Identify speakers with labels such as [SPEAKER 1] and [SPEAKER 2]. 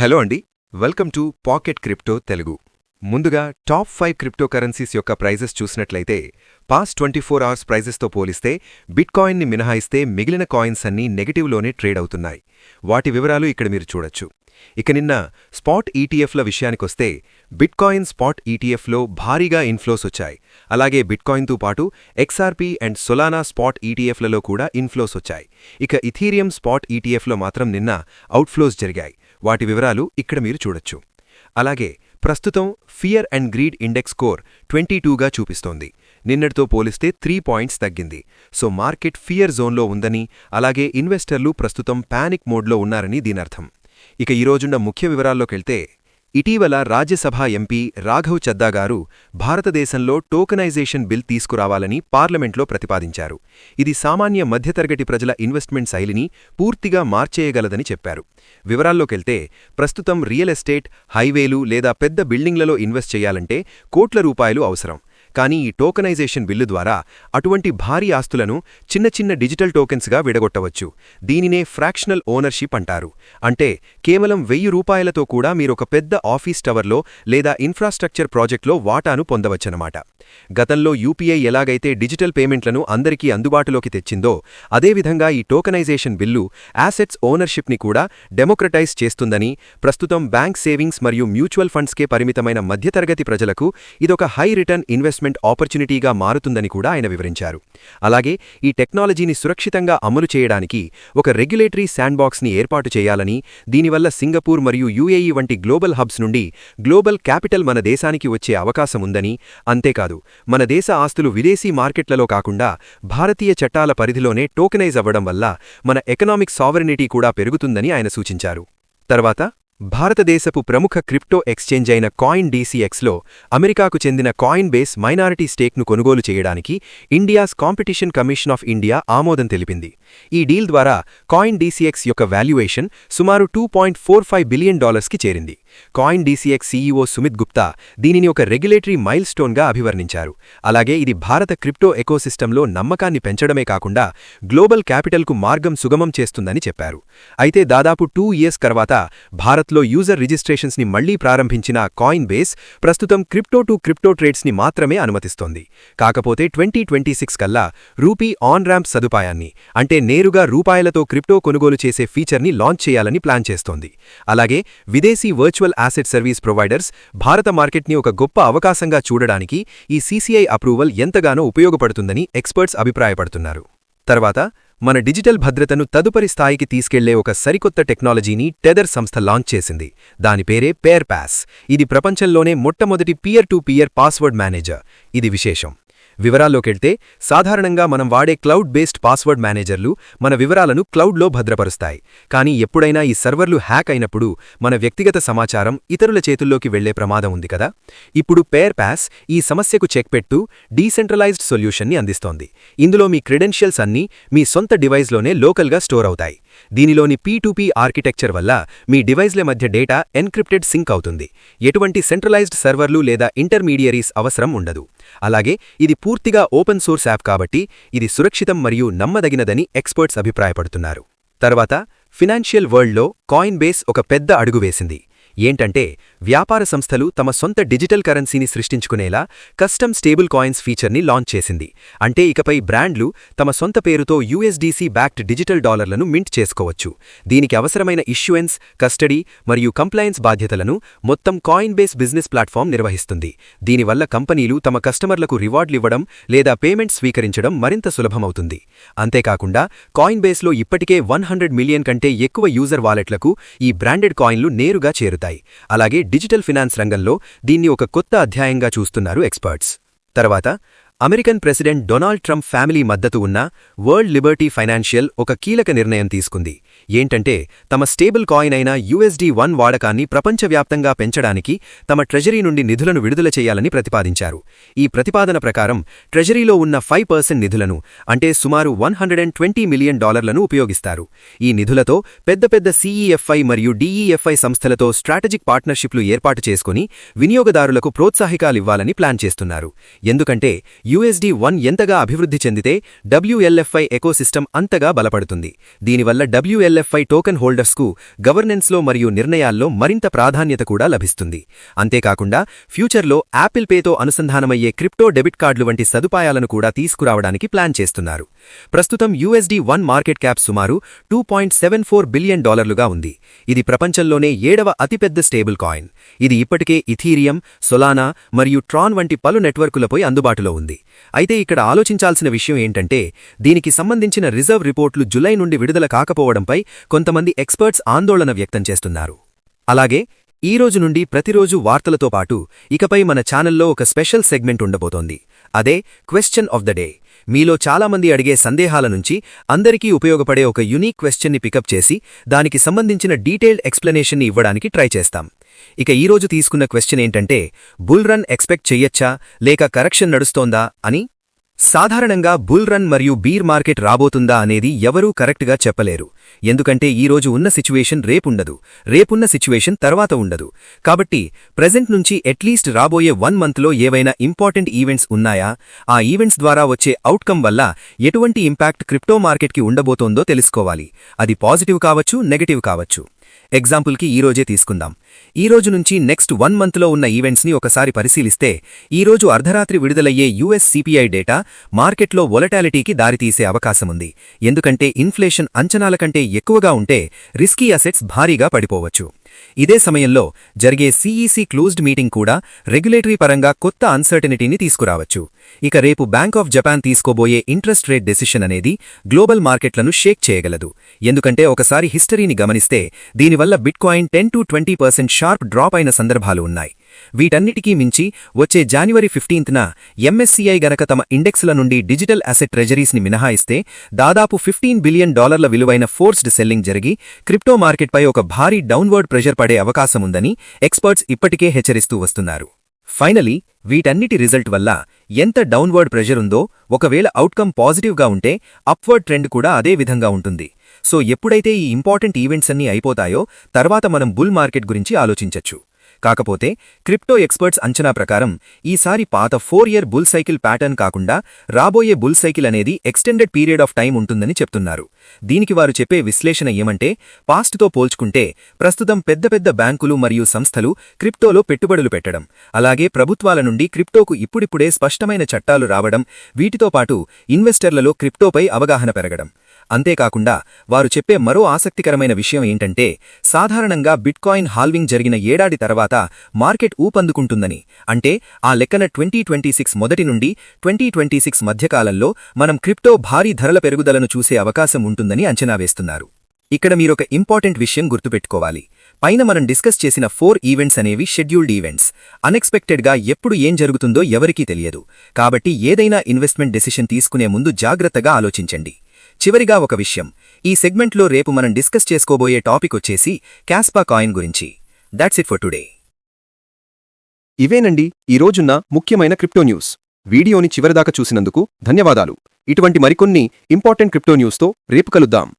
[SPEAKER 1] Hello అండి. Welcome to pocket crypto Telugu. ముందుగా top five crypto currencies యొక్క prices చూసినట్లయితే పాస్ట్ ట్వంటీ ఫోర్ అవర్స్ ప్రైజెస్తో పోలిస్తే బిట్కాయిన్ని మినహాయిస్తే మిగిలిన కాయిన్స్ అన్నీ నెగటివ్లోనే ట్రేడ్ అవుతున్నాయి. వాటి వివరాలు ఇక్కడ మీరు చూడొచ్చు. ఇక నిన్న స్పాట్ ఈటీఎఫ్ల విషయానికొస్తే బిట్కాయిన్ స్పాట్ ఈటీఎఫ్లో భారీగా ఇన్ఫ్లోస్ వచ్చాయి. అలాగే బిట్కాయిన్తో పాటు ఎక్స్ఆర్పి అండ్ సొలానా స్పాట్ ఈటీఎఫ్లలో కూడా ఇన్ఫ్లోస్ వచ్చాయి. ఇక ఇథీరియం స్పాట్ ఈటీఎఫ్లో మాత్రం నిన్న అవుట్ఫ్లోస్ జరిగాయి. వాటి వివరాలు ఇక్కడ మీరు చూడొచ్చు. అలాగే ప్రస్తుతం fear and greed index score twenty టూగా చూపిస్తోంది. నిన్నటితో పోలిస్తే త్రీ పాయింట్స్ తగ్గింది. సో మార్కెట్ ఫియర్ జోన్లో ఉందని అలాగే ఇన్వెస్టర్లు ప్రస్తుతం పానిక్ మోడ్లో ఉన్నారని దీనర్థం. ఇక ఈరోజున్న ముఖ్య వివరాల్లోకెళ్తే ఇటీవల రాజ్యసభ ఎంపీ రాఘవ్ చద్దా గారు భారతదేశంలో టోకనైజేషన్ బిల్ తీసుకురావాలని పార్లమెంట్లో ప్రతిపాదించారు. ఇది సామాన్య మధ్యతరగతి ప్రజల ఇన్వెస్ట్మెంట్ శైలిని పూర్తిగా మార్చేయగలదని చెప్పారు. వివరాల్లోకెళ్తే ప్రస్తుతం రియల్ ఎస్టేట్ హైవేలు లేదా పెద్ద బిల్డింగ్లలో ఇన్వెస్ట్ చేయాలంటే కోట్ల రూపాయలు అవసరం. కానీ ఈ టోకనైజేషన్ బిల్లు ద్వారా అటువంటి భారీ ఆస్తులను చిన్న చిన్న డిజిటల్ టోకెన్స్గా విడగొట్టవచ్చు. దీనినే ఫ్రాక్షనల్ ఓనర్షిప్ అంటారు. అంటే కేవలం వెయ్యి రూపాయలతో కూడా మీరొక పెద్ద ఆఫీస్ టవర్లో లేదా ఇన్ఫ్రాస్ట్రక్చర్ ప్రాజెక్ట్లో వాటాను పొందవచ్చనమాట. గతంలో యూపీఐ ఎలాగైతే డిజిటల్ పేమెంట్లను అందరికీ అందుబాటులోకి తెచ్చిందో అదేవిధంగా ఈ టోకనైజేషన్ బిల్లు యాసెట్స్ ఓనర్షిప్ని కూడా డెమోక్రటైజ్ చేస్తుందని ప్రస్తుతం బ్యాంక్ సేవింగ్స్ మరియు మ్యూచువల్ ఫండ్స్కే పరిమితమైన మధ్యతరగతి ప్రజలకు ఇదొక హై రిటర్న్ ఇన్వెస్ట్మెంట్ ఆపర్చునిటీగా మారుతుందని కూడా ఆయన వివరించారు. అలాగే ఈ టెక్నాలజీని సురక్షితంగా అమలు చేయడానికి ఒక రెగ్యులేటరీ శాండ్బాక్స్ని ఏర్పాటు చేయాలని దీనివల్ల సింగపూర్ మరియు యూఏఈ వంటి గ్లోబల్ హబ్స్ నుండి గ్లోబల్ క్యాపిటల్ మన దేశానికి వచ్చే అవకాశం ఉందని అంతేకాదు మన దేశ ఆస్తులు విదేశీ మార్కెట్లలో కాకుండా భారతీయ చట్టాల పరిధిలోనే టోకెనైజ్ అవ్వడం వల్ల మన ఎకనామిక్ సావరినిటీ కూడా పెరుగుతుందని ఆయన సూచించారు. తర్వాత భారతదేశపు ప్రముఖ క్రిప్టో ఎక్స్చేంజ్ అయిన కాయిన్ డీసీఎక్స్లో అమెరికాకు చెందిన కాయిన్ బేస్ మైనారిటీ స్టేక్ను కొనుగోలు చేయడానికి India's competition commission of India ఆమోదం తెలిపింది. ఈ డీల్ ద్వారా కాయిన్ డీసీఎక్స్ యొక్క వాల్యుయేషన్ సుమారు two point four five billion డాలర్స్కి చేరింది. Coin DCX CEO Sumit Gupta దీనిని ఒక రెగ్యులేటరీ మైల్ స్టోన్గా అభివర్ణించారు. అలాగే ఇది భారత క్రిప్టో ఎకోసిస్టంలో నమ్మకాన్ని పెంచడమే కాకుండా గ్లోబల్ క్యాపిటల్కు మార్గం సుగమం చేస్తుందని చెప్పారు. అయితే దాదాపు టూ ఇయర్స్ తర్వాత భారత్లో యూజర్ రిజిస్ట్రేషన్స్ని మళ్ళీ ప్రారంభించిన కాయిన్ బేస్ ప్రస్తుతం క్రిప్టో టు క్రిప్టో ట్రేడ్స్ని మాత్రమే అనుమతిస్తోంది. కాకపోతే ట్వంటీ ట్వంటీ సిక్స్ కల్లా రూపీ ఆన్ ర్యాంప్ సదుపాయాన్ని అంటే నేరుగా రూపాయలతో క్రిప్టో కొనుగోలు చేసే ఫీచర్ని లాంచ్ చేయాలని ప్లాన్ చేస్తోంది. అలాగే విదేశీ వర్చువల్ యాసెట్ సర్వీస్ ప్రొవైడర్స్ భారత మార్కెట్ని ఒక గొప్ప అవకాశంగా చూడడానికి ఈ సీసీఐ అప్రూవల్ ఎంతగానో ఉపయోగపడుతుందని ఎక్స్పర్ట్స్ అభిప్రాయపడుతున్నారు. తర్వాత మన డిజిటల్ భద్రతను తదుపరి స్థాయికి తీసుకెళ్ళే ఒక సరికొత్త టెక్నాలజీని టెదర్ సంస్థ లాంచ్ చేసింది. దాని పేరే పేర్ పాస్ ఇది ప్రపంచంలోనే మొట్టమొదటి peer to peer password manager. ఇది విశేషం. వివరాల్లోకెళ్తే సాధారణంగా మనం వాడే క్లౌడ్ బేస్డ్ పాస్వర్డ్ మేనేజర్లు మన వివరాలను క్లౌడ్లో భద్రపరుస్తాయి. కానీ ఎప్పుడైనా ఈ సర్వర్లు హ్యాక్ అయినప్పుడు మన వ్యక్తిగత సమాచారం ఇతరుల చేతుల్లోకి వెళ్ళే ప్రమాదం ఉంది కదా? ఇప్పుడు పేర్ పాస్ ఈ సమస్యకు చెక్ పెట్టు డీసెంట్రలైజ్డ్ సొల్యూషన్ని అందిస్తోంది. ఇందులో మీ క్రెడెన్షియల్స్ అన్నీ మీ సొంత డివైస్లోనే లోకల్గా స్టోర్ అవుతాయి. దీనిలోని పీ ఆర్కిటెక్చర్ వల్ల మీ డివైస్ల మధ్య డేటా ఎన్క్రిప్టెడ్ సింక్ అవుతుంది. ఎటువంటి సెంట్రలైజ్డ్ సర్వర్లు లేదా ఇంటర్మీడియరీస్ అవసరం ఉండదు. అలాగే ఇది పూర్తిగా ఓపెన్ సోర్స్ యాప్ కాబట్టి ఇది సురక్షితం మరియు నమ్మదగినదని ఎక్స్పర్ట్స్ అభిప్రాయపడుతున్నారు. తర్వాత ఫినాన్షియల్ వరల్డ్లో కాయిన్ బేస్ ఒక పెద్ద అడుగు వేసింది. ఏంటంటే వ్యాపార సంస్థలు తమ సొంత డిజిటల్ కరెన్సీని సృష్టించుకునేలా కస్టమ్ స్టేబుల్ కాయిన్స్ ఫీచర్ని లాంచ్ చేసింది. అంటే ఇకపై బ్రాండ్లు తమ సొంత పేరుతో యూఎస్డీసీ బ్యాక్డ్ డిజిటల్ డాలర్లను మింట్ చేసుకోవచ్చు. దీనికి అవసరమైన ఇష్యూయెన్స్ కస్టడీ మరియు కంప్లయన్స్ బాధ్యతలను మొత్తం కాయిన్ బేస్ బిజినెస్ ప్లాట్ఫామ్ నిర్వహిస్తుంది. దీనివల్ల కంపెనీలు తమ కస్టమర్లకు రివార్డులివ్వడం లేదా పేమెంట్ స్వీకరించడం మరింత సులభమవుతుంది. అంతేకాకుండా కాయిన్ బేస్లో ఇప్పటికే వన్ మిలియన్ కంటే ఎక్కువ యూజర్ వాలెట్లకు ఈ బ్రాండెడ్ కాయిన్లు నేరుగా చేరుతాయి. అలాగే డిజిటల్ ఫినాన్స్ రంగంలో దీన్ని ఒక కొత్త అధ్యాయంగా చూస్తున్నారు ఎక్స్పర్ట్స్. తర్వాత American president Donald Trump family మద్దతు ఉన్న వరల్డ్ లిబర్టీ ఫైనాన్షియల్ ఒక కీలక నిర్ణయం తీసుకుంది. ఏంటంటే తమ స్టేబుల్ కాయిన్ అయిన యుఎస్డీ వన్ వాడకాన్ని ప్రపంచవ్యాప్తంగా పెంచడానికి తమ ట్రెజరీ నుండి నిధులను విడుదల చేయాలని ప్రతిపాదించారు. ఈ ప్రతిపాదన ప్రకారం ట్రెజరీలో ఉన్న ఫైవ్ పర్సెంట్ నిధులను అంటే సుమారు వన్ మిలియన్ డాలర్లను ఉపయోగిస్తారు. ఈ నిధులతో పెద్ద పెద్ద సీఈఎఫ్ఐ మరియు డీఈఎఫ్ఐ సంస్థలతో స్ట్రాటజిక్ పార్ట్నర్షిప్లు ఏర్పాటు చేసుకుని వినియోగదారులకు ప్రోత్సాహికాలివ్వాలని ప్లాన్ చేస్తున్నారు. ఎందుకంటే యుఎస్డి వన్ ఎంతగా అభివృద్ధి చెందితే డబ్ల్యూఎల్ఎఫ్ఐ ఎకోసిస్టమ్ అంతగా బలపడుతుంది. దీనివల్ల డబ్ల్యూఎల్ఎఫ్ఐ టోకెన్ హోల్డర్స్కు గవర్నెన్స్లో మరియు నిర్ణయాల్లో మరింత ప్రాధాన్యత కూడా లభిస్తుంది. అంతేకాకుండా ఫ్యూచర్లో యాపిల్ పేతో అనుసంధానమయ్యే క్రిప్టో డెబిట్ కార్డులు వంటి సదుపాయాలను కూడా తీసుకురావడానికి ప్లాన్ చేస్తున్నారు. ప్రస్తుతం యుఎస్డి వన్ మార్కెట్ క్యాప్ సుమారు two point seven four billion డాలర్లుగా ఉంది. ఇది ప్రపంచంలోనే ఏడవ అతిపెద్ద స్టేబుల్ కాయిన్. ఇది ఇప్పటికే ఇథీరియం సొలానా మరియు ట్రాన్ వంటి పలు నెట్వర్కులపై అందుబాటులో ఉంది. అయితే ఇక్కడ ఆలోచించాల్సిన విషయం ఏంటంటే దీనికి సంబంధించిన రిజర్వ్ రిపోర్ట్లు జులై నుండి విడుదల కాకపోవడంపై కొంతమంది ఎక్స్పర్ట్స్ ఆందోళన వ్యక్తం చేస్తున్నారు. అలాగే ఈ రోజు నుండి ప్రతిరోజు వార్తలతో పాటు ఇకపై మన ఛానల్లో ఒక స్పెషల్ సెగ్మెంట్ ఉండబోతోంది. అదే క్వశ్చన్ ఆఫ్ ద డే. మీలో చాలామంది అడిగే సందేహాల నుంచి అందరికీ ఉపయోగపడే ఒక యునీక్ క్వశ్చన్ని పికప్ చేసి దానికి సంబంధించిన డీటెయిల్డ్ ఎక్స్ప్లెనేషన్ని ఇవ్వడానికి ట్రై చేస్తాం. ఇక ఈరోజు తీసుకున్న క్వశ్చన్ ఏంటంటే బుల్ రన్ ఎక్స్పెక్ట్ చెయ్యొచ్చా? లేక కరెక్షన్ నడుస్తోందా? అని. సాధారణంగా బుల్ రన్ మరియు బీర్ మార్కెట్ రాబోతుందా అనేది ఎవరూ కరెక్ట్గా చెప్పలేరు. ఎందుకంటే ఈరోజు ఉన్న సిచ్యువేషన్ రేపుండదు రేపున్న సిచ్యువేషన్ తర్వాత ఉండదు. కాబట్టి ప్రజెంట్ నుంచి అట్లీస్ట్ రాబోయే వన్ మంత్లో ఏవైనా ఇంపార్టెంట్ ఈవెంట్స్ ఉన్నాయా? ఆ ఈవెంట్స్ ద్వారా వచ్చే అవుట్కమ్ వల్ల ఎటువంటి ఇంపాక్ట్ క్రిప్టో మార్కెట్కి ఉండబోతోందో తెలుసుకోవాలి. అది పాజిటివ్ కావచ్చు నెగటివ్ కావచ్చు. ఎగ్జాంపుల్కి ఈరోజే తీసుకుందాం. ఈ రోజు నుంచి నెక్స్ట్ వన్ మంత్లో ఉన్న ఈవెంట్స్ని ఒకసారి పరిశీలిస్తే ఈరోజు అర్ధరాత్రి విడుదలయ్యే యుఎస్ సిపిఐ డేటా మార్కెట్లో వొలటాలిటీకి దారితీసే అవకాశముంది. ఎందుకంటే ఇన్ఫ్లేషన్ అంచనాల కంటే ఎక్కువగా ఉంటే రిస్కీ అసెట్స్ భారీగా పడిపోవచ్చు. ఇదే సమయంలో జరిగే సీఈసీ క్లోజ్డ్ మీటింగ్ కూడా రెగ్యులేటరీ పరంగా కొత్త అన్సర్టనిటీని తీసుకురావచ్చు. ఇక రేపు బ్యాంక్ ఆఫ్ జపాన్ తీసుకోబోయే ఇంట్రెస్ట్ రేట్ డెసిషన్ అనేది గ్లోబల్ మార్కెట్లను షేక్ చేయగలదు. ఎందుకంటే ఒకసారి హిస్టరీని గమనిస్తే దీనివల్ల bitcoin ten to twenty percent sharp drop అయిన సందర్భాలు ఉన్నాయి. వీటన్నిటికీ మించి వచ్చే జాన్వరి ఫిఫ్టీన్త్న ఎంఎస్సీఐ గనక తమ ఇండెక్స్ల నుండి డిజిటల్ అసెట్ ట్రెజరీస్ని మినహాయిస్తే దాదాపు ఫిఫ్టీన్ బిలియన్ డాలర్ల విలువైన ఫోర్స్డ్ సెల్లింగ్ జరిగి క్రిప్టో మార్కెట్పై ఒక భారీ డౌన్వర్డ్ ప్రెషర్ పడే అవకాశముందని ఎక్స్పర్ట్స్ ఇప్పటికే హెచ్చరిస్తూ వస్తున్నారు. ఫైనలీ వీటన్నిటి రిజల్ట్ వల్ల ఎంత డౌన్వర్డ్ ప్రెషర్ ఉందో ఒకవేళ అవుట్కమ్ పాజిటివ్గా ఉంటే అప్వర్డ్ ట్రెండ్ కూడా అదే విధంగా ఉంటుంది. సో ఎప్పుడైతే ఈ ఇంపార్టెంట్ ఈవెంట్స్ అన్నీ అయిపోతాయో తర్వాత మనం బుల్ మార్కెట్ గురించి ఆలోచించచ్చు. కాకపోతే క్రిప్టో ఎక్స్పర్ట్స్ అంచనా ప్రకారం ఈసారి పాత four year bull cycle pattern కాకుండా రాబోయే బుల్ సైకిల్ అనేది ఎక్స్టెండెడ్ పీరియడ్ ఆఫ్ టైం ఉంటుందని చెప్తున్నారు. దీనికి వారు చెప్పే విశ్లేషణ ఏమంటే పాస్ట్తో పోల్చుకుంటే ప్రస్తుతం పెద్ద పెద్ద బ్యాంకులు మరియు సంస్థలు క్రిప్టోలో పెట్టుబడులు పెట్టడం అలాగే ప్రభుత్వాల నుండి క్రిప్టోకు ఇప్పుడిప్పుడే స్పష్టమైన చట్టాలు రావడం వీటితో పాటు ఇన్వెస్టర్లలో క్రిప్టోపై అవగాహన పెరగడం. అంతేకాకుండా వారు చెప్పే మరో ఆసక్తికరమైన విషయం ఏంటంటే సాధారణంగా బిట్కాయిన్ హాల్వింగ్ జరిగిన ఏడాది తర్వాత మార్కెట్ ఊపందుకుంటుందని. అంటే ఆ లెక్కన ట్వంటీ ట్వంటీ సిక్స్ మొదటి నుండి ట్వంటీ ట్వంటీ సిక్స్ మధ్యకాలంలో మనం క్రిప్టో భారీ ధరల పెరుగుదలను చూసే అవకాశం ఉంటుందని అంచనా వేస్తున్నారు. ఇక్కడ మీరొక ఇంపార్టెంట్ విషయం గుర్తుపెట్టుకోవాలి. పైన మనం డిస్కస్ చేసిన ఫోర్ ఈవెంట్స్ అనేవి షెడ్యూల్డ్ ఈవెంట్స్. అన్ఎక్స్పెక్టెడ్గా ఎప్పుడు ఏం జరుగుతుందో ఎవరికీ తెలియదు. కాబట్టి ఏదైనా ఇన్వెస్ట్మెంట్ డెసిషన్ తీసుకునే ముందు జాగ్రత్తగా ఆలోచించండి. చివరిగా ఒక విషయం. ఈ సెగ్మెంట్లో రేపు మనం డిస్కస్ చేసుకోబోయే టాపిక్ వచ్చేసి క్యాస్పా కాయిన్ గురించి. దాట్స్ ఇట్ ఫర్ టుడే
[SPEAKER 2] ఇవేనండి ఈ రోజున్న ముఖ్యమైన క్రిప్టో న్యూస్. వీడియోని చివరిదాకా చూసినందుకు ధన్యవాదాలు. ఇటువంటి మరికొన్ని ఇంపార్టెంట్ క్రిప్టో న్యూస్తో రేపు కలుద్దాం.